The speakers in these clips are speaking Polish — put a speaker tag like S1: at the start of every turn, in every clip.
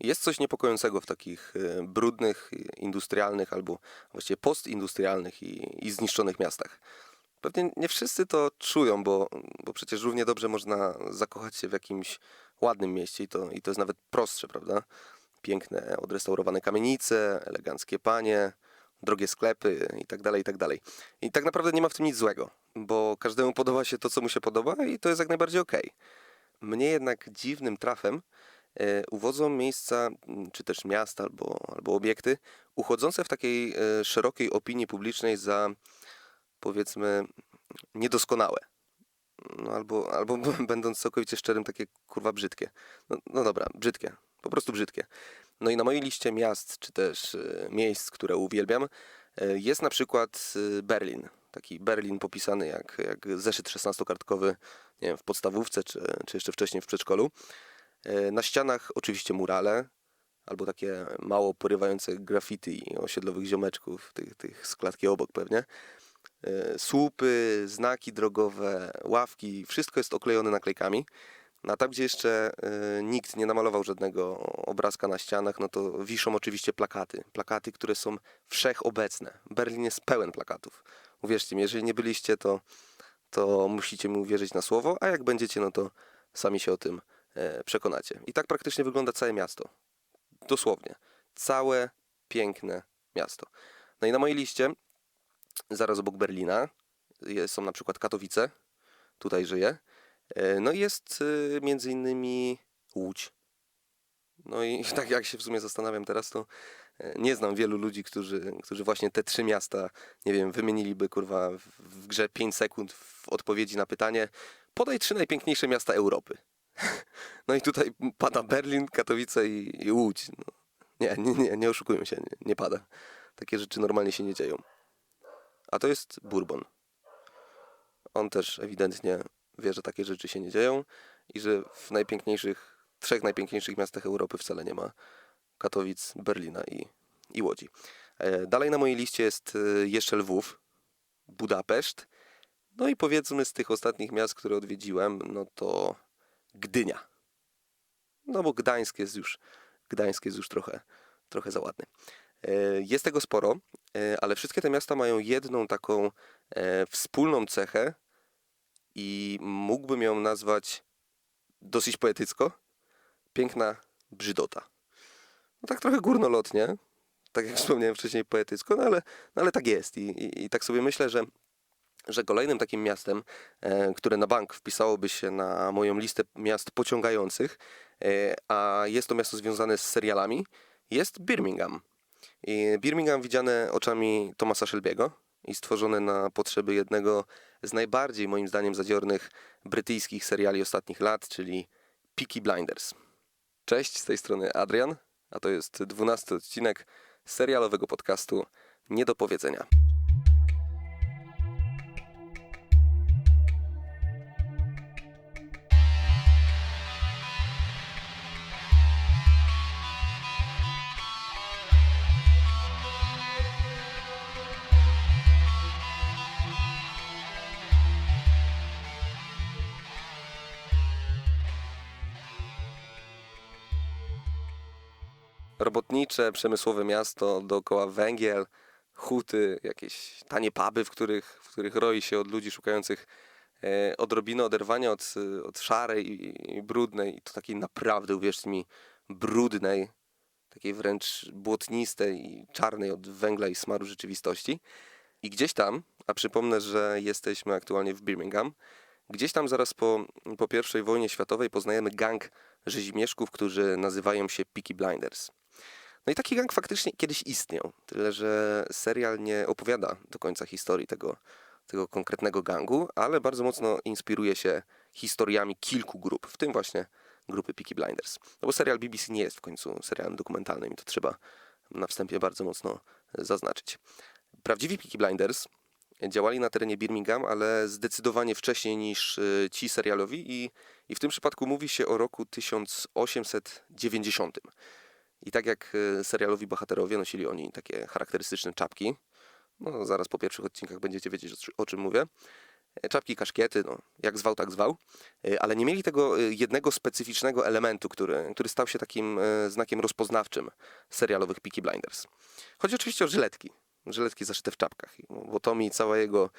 S1: Jest coś niepokojącego w takich e, brudnych, industrialnych albo właściwie postindustrialnych i, i zniszczonych miastach. Pewnie nie wszyscy to czują, bo, bo przecież równie dobrze można zakochać się w jakimś ładnym mieście i to, i to jest nawet prostsze, prawda? Piękne, odrestaurowane kamienice, eleganckie panie, drogie sklepy i tak dalej, i tak dalej. I tak naprawdę nie ma w tym nic złego, bo każdemu podoba się to, co mu się podoba i to jest jak najbardziej okej. Mnie jednak dziwnym trafem uwodzą miejsca, czy też miasta albo, albo obiekty, uchodzące w takiej e, szerokiej opinii publicznej za powiedzmy niedoskonałe. No, albo, albo będąc całkowicie szczerym, takie kurwa brzydkie. No, no dobra, brzydkie. Po prostu brzydkie. No i na mojej liście miast, czy też e, miejsc, które uwielbiam, e, jest na przykład e, Berlin. Taki Berlin popisany jak, jak zeszyt 16-kartkowy nie wiem, w podstawówce, czy, czy jeszcze wcześniej w przedszkolu. E, Na ścianach oczywiście murale, albo takie mało porywające graffiti osiedlowych ziomeczków, tych, tych z klatki obok pewnie. E, Słupy, znaki drogowe, ławki, wszystko jest oklejone naklejkami. A tam, gdzie jeszcze e, nikt nie namalował żadnego obrazka na ścianach, no to wiszą oczywiście plakaty. Plakaty, które są wszechobecne. Berlin jest pełen plakatów. Uwierzcie mi, jeżeli nie byliście, to, to musicie mi uwierzyć na słowo, a jak będziecie, no to sami się o tym przekonacie. I tak praktycznie wygląda całe miasto. Dosłownie. Całe piękne miasto. No i na mojej liście, zaraz obok Berlina, są na przykład Katowice. Tutaj żyję. E, No i jest e, między innymi Łódź. No i tak jak się w sumie zastanawiam teraz, to e, nie znam wielu ludzi, którzy, którzy właśnie te trzy miasta, nie wiem, wymieniliby kurwa w, w grze 5 sekund w odpowiedzi na pytanie podaj trzy najpiękniejsze miasta Europy. No i tutaj pada Berlin, Katowice i, i Łódź. No, nie, nie, nie, nie oszukujmy się, nie, nie pada. Takie rzeczy normalnie się nie dzieją. A to jest Bourbon. On też ewidentnie wie, że takie rzeczy się nie dzieją i że w najpiękniejszych, trzech najpiękniejszych miastach Europy wcale nie ma Katowic, Berlina i, i Łodzi. E, Dalej na mojej liście jest e, jeszcze Lwów, Budapeszt, no i powiedzmy z tych ostatnich miast, które odwiedziłem, no to Gdynia. No bo Gdańsk jest już, Gdańsk jest już trochę, trochę za ładny. E, Jest tego sporo, e, ale wszystkie te miasta mają jedną taką e, wspólną cechę i mógłbym ją nazwać dosyć poetycko. Piękna brzydota. No tak trochę górnolotnie, tak jak wspomniałem wcześniej poetycko, no ale, no ale tak jest I, i, i tak sobie myślę, że że kolejnym takim miastem, e, które na bank wpisałoby się na moją listę miast pociągających, e, a jest to miasto związane z serialami, jest Birmingham. I Birmingham widziane oczami Thomasa Shelby'ego i stworzone na potrzeby jednego z najbardziej moim zdaniem zadziornych brytyjskich seriali ostatnich lat, czyli Peaky Blinders. Cześć, z tej strony Adrian, a to jest dwunasty odcinek serialowego podcastu Nie do powiedzenia. Robotnicze, przemysłowe miasto, dookoła węgiel, huty, jakieś tanie puby, w których, w których roi się od ludzi szukających e, odrobiny oderwania od, od szarej i, i brudnej, i to takiej naprawdę, uwierzcie mi, brudnej, takiej wręcz błotnistej i czarnej od węgla i smaru rzeczywistości. I gdzieś tam, a przypomnę, że jesteśmy aktualnie w Birmingham, gdzieś tam zaraz po, po I wojnie światowej poznajemy gang rzezimieszków, którzy nazywają się Peaky Blinders. No i taki gang faktycznie kiedyś istniał, tyle że serial nie opowiada do końca historii tego, tego konkretnego gangu, ale bardzo mocno inspiruje się historiami kilku grup, w tym właśnie grupy Peaky Blinders. No bo serial BBC nie jest w końcu serialem dokumentalnym i to trzeba na wstępie bardzo mocno zaznaczyć. Prawdziwi Peaky Blinders działali na terenie Birmingham, ale zdecydowanie wcześniej niż y, ci serialowi i, i w tym przypadku mówi się o roku 1890. I tak jak y, serialowi bohaterowie nosili oni takie charakterystyczne czapki, no zaraz po pierwszych odcinkach będziecie wiedzieć o, czy- o czym mówię, e, czapki, kaszkiety, no, jak zwał, tak zwał, e, ale nie mieli tego e, jednego specyficznego elementu, który, który stał się takim e, znakiem rozpoznawczym serialowych Peaky Blinders. Chodzi oczywiście o żyletki, żyletki zaszyte w czapkach, I- bo Tommy i cała jego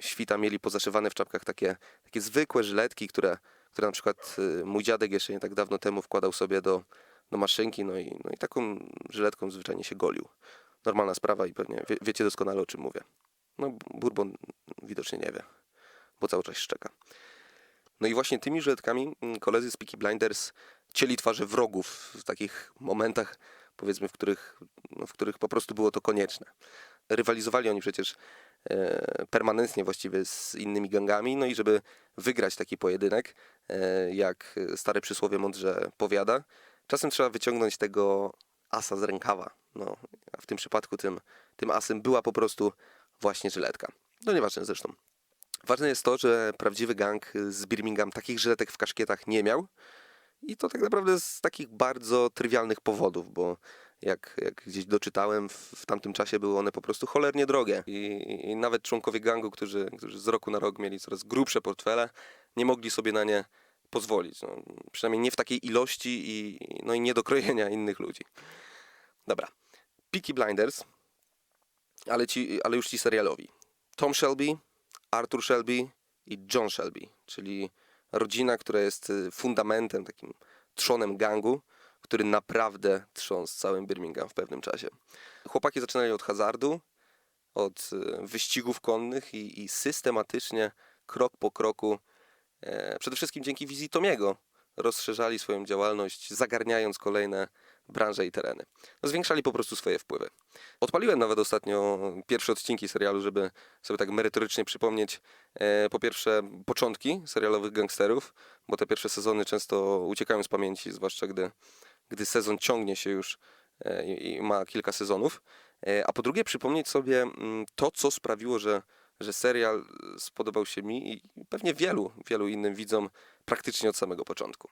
S1: świta mieli pozaszywane w czapkach takie, takie zwykłe żyletki, które, które na przykład e, mój dziadek jeszcze nie tak dawno temu wkładał sobie do, do maszynki, no i, no i taką żyletką zwyczajnie się golił. Normalna sprawa i pewnie wie, wiecie doskonale o czym mówię. No, Bourbon widocznie nie wie, bo cały czas szczeka. No i właśnie tymi żyletkami mm, koledzy z Peaky Blinders cieli twarze wrogów w takich momentach, powiedzmy, w których, no, w których po prostu było to konieczne. Rywalizowali oni przecież e, permanentnie właściwie z innymi gangami, no i żeby wygrać taki pojedynek, e, jak stare przysłowie mądrze powiada, czasem trzeba wyciągnąć tego asa z rękawa. No, a w tym przypadku tym, tym asem była po prostu właśnie żyletka. No nieważne zresztą. Ważne jest to, że prawdziwy gang z Birmingham takich żyletek w kaszkietach nie miał. I to tak naprawdę z takich bardzo trywialnych powodów, bo jak, jak gdzieś doczytałem, w, w tamtym czasie były one po prostu cholernie drogie. I, i nawet członkowie gangu, którzy, którzy z roku na rok mieli coraz grubsze portfele, nie mogli sobie na nie pozwolić. No, przynajmniej nie w takiej ilości i, no i nie do krojenia innych ludzi. Dobra. Peaky Blinders, ale, ci, ale już ci serialowi. Tom Shelby, Arthur Shelby i John Shelby, czyli rodzina, która jest y, fundamentem, takim trzonem gangu, który naprawdę trząsł całym Birmingham w pewnym czasie. Chłopaki zaczynali od hazardu, od y, wyścigów konnych i, i systematycznie, krok po kroku, przede wszystkim dzięki wizji Tomiego, rozszerzali swoją działalność, zagarniając kolejne branże i tereny. No, zwiększali po prostu swoje wpływy. Odpaliłem nawet ostatnio pierwsze odcinki serialu, żeby sobie tak merytorycznie przypomnieć e, po pierwsze początki serialowych gangsterów, bo te pierwsze sezony często uciekają z pamięci, zwłaszcza gdy, gdy sezon ciągnie się już e, i, i ma kilka sezonów. E, a po drugie przypomnieć sobie mm, to, co sprawiło, że, że serial spodobał się mi i pewnie wielu, wielu innym widzom praktycznie od samego początku.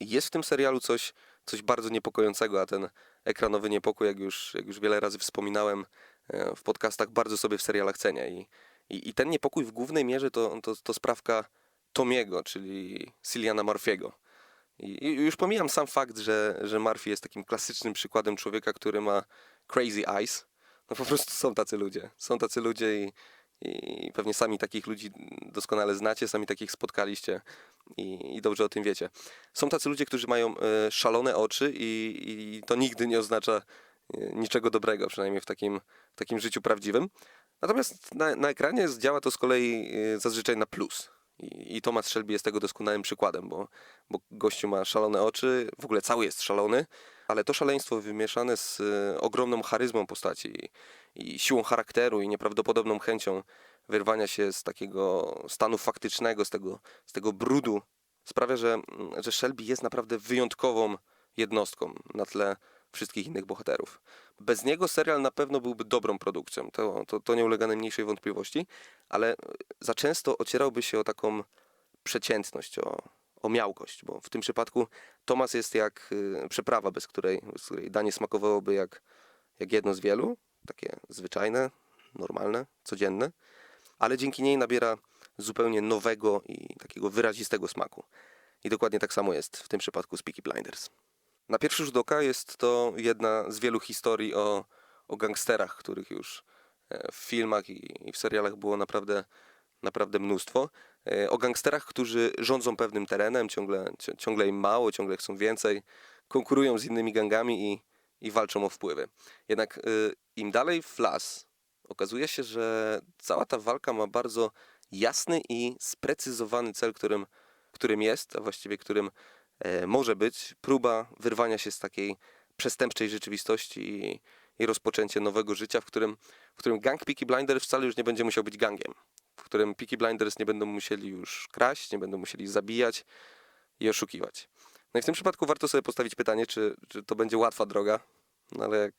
S1: Jest w tym serialu coś, coś bardzo niepokojącego, a ten ekranowy niepokój, jak już, jak już wiele razy wspominałem e, w podcastach, bardzo sobie w serialach cenię. I, i, i ten niepokój w głównej mierze to, to, to sprawka Tomiego, czyli Ciliana Murphy'ego. I, I już pomijam sam fakt, że, że Murphy jest takim klasycznym przykładem człowieka, który ma crazy eyes. No po prostu są tacy ludzie. Są tacy ludzie i, i pewnie sami takich ludzi doskonale znacie, sami takich spotkaliście i, i dobrze o tym wiecie. Są tacy ludzie, którzy mają e, szalone oczy i, i to nigdy nie oznacza e, niczego dobrego, przynajmniej w takim, w takim życiu prawdziwym. Natomiast na, na ekranie działa to z kolei e, zazwyczaj na plus. I, I Thomas Shelby jest tego doskonałym przykładem, bo, bo gościu ma szalone oczy, w ogóle cały jest szalony, ale to szaleństwo wymieszane z ogromną charyzmą postaci i, siłą charakteru i nieprawdopodobną chęcią wyrwania się z takiego stanu faktycznego, z tego, z tego brudu, sprawia, że, mm, że Shelby jest naprawdę wyjątkową jednostką na tle wszystkich innych bohaterów. Bez niego serial na pewno byłby dobrą produkcją, to, to, to nie ulega najmniejszej wątpliwości, ale za często ocierałby się o taką przeciętność, o, o miałkość, bo w tym przypadku Tomas jest jak y, przyprawa, bez której, bez której danie smakowałoby jak, jak jedno z wielu, takie zwyczajne, normalne, codzienne, ale dzięki niej nabiera zupełnie nowego i takiego wyrazistego smaku. I dokładnie tak samo jest w tym przypadku z Peaky Blinders. Na pierwszy rzut oka jest to jedna z wielu historii o, o gangsterach, których już e, w filmach i, w serialach było naprawdę, naprawdę mnóstwo. E, O gangsterach, którzy rządzą pewnym terenem, ciągle, ci- ciągle im mało, ciągle chcą więcej, konkurują z innymi gangami i, i walczą o wpływy. Jednak y, im dalej w las, okazuje się, że cała ta walka ma bardzo jasny i sprecyzowany cel, którym, którym jest, a właściwie którym e, może być próba wyrwania się z takiej przestępczej rzeczywistości i, i rozpoczęcie nowego życia, w którym, w którym gang Peaky Blinders wcale już nie będzie musiał być gangiem, w którym Peaky Blinders nie będą musieli już kraść, nie będą musieli zabijać i oszukiwać. No i w tym przypadku warto sobie postawić pytanie, czy, czy to będzie łatwa droga, no ale jak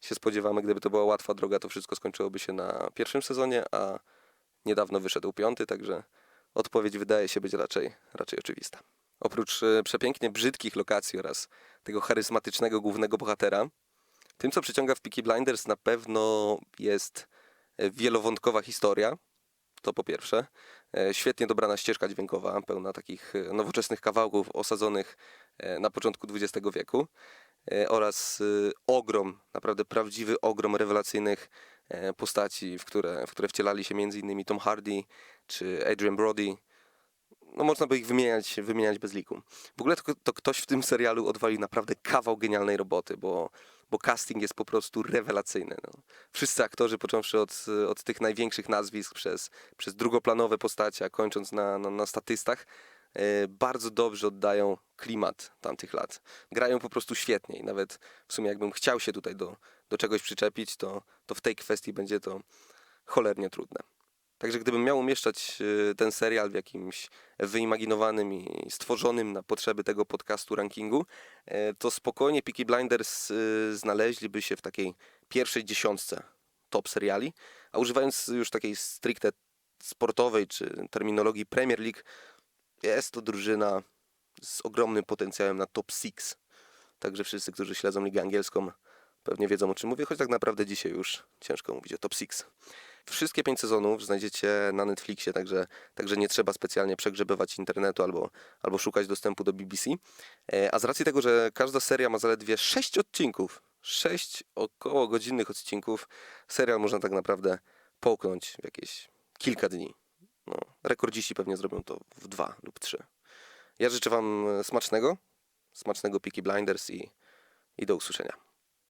S1: się spodziewamy, gdyby to była łatwa droga, to wszystko skończyłoby się na pierwszym sezonie, a niedawno wyszedł piąty, także odpowiedź wydaje się być raczej, raczej oczywista. Oprócz e, przepięknie brzydkich lokacji oraz tego charyzmatycznego głównego bohatera, tym co przyciąga w Peaky Blinders na pewno jest e, wielowątkowa historia, To po pierwsze. E, Świetnie dobrana ścieżka dźwiękowa, pełna takich e, nowoczesnych kawałków osadzonych e, na początku XX wieku. Oraz ogrom, naprawdę prawdziwy ogrom rewelacyjnych postaci, w które, w które wcielali się m.in. Tom Hardy czy Adrian Brody. No można by ich wymieniać, wymieniać bez liku. W ogóle to, to ktoś w tym serialu odwalił naprawdę kawał genialnej roboty, bo, bo casting jest po prostu rewelacyjny. No. Wszyscy aktorzy, począwszy od, od tych największych nazwisk, przez, przez drugoplanowe postacie, a kończąc na, na, na statystach, e, bardzo dobrze oddają klimat tamtych lat. Grają po prostu świetnie i nawet w sumie jakbym chciał się tutaj do, do czegoś przyczepić, to, to w tej kwestii będzie to cholernie trudne. Także gdybym miał umieszczać e, ten serial w jakimś wyimaginowanym i stworzonym na potrzeby tego podcastu rankingu, e, to spokojnie Peaky Blinders e, znaleźliby się w takiej pierwszej dziesiątce top seriali, a używając już takiej stricte sportowej czy terminologii Premier League, jest to drużyna z ogromnym potencjałem na top 6. Także wszyscy, którzy śledzą ligę angielską, pewnie wiedzą o czym mówię, choć tak naprawdę dzisiaj już ciężko mówić o top 6. Wszystkie pięć sezonów znajdziecie na Netflixie, także, także nie trzeba specjalnie przegrzebywać internetu albo, albo szukać dostępu do BBC. E, A z racji tego, że każda seria ma zaledwie sześć odcinków, sześć około godzinnych odcinków, serial można tak naprawdę połknąć w jakieś kilka dni. No, rekordziści pewnie zrobią to w dwa lub trzy. Ja życzę Wam smacznego, smacznego Peaky Blinders i, i do usłyszenia.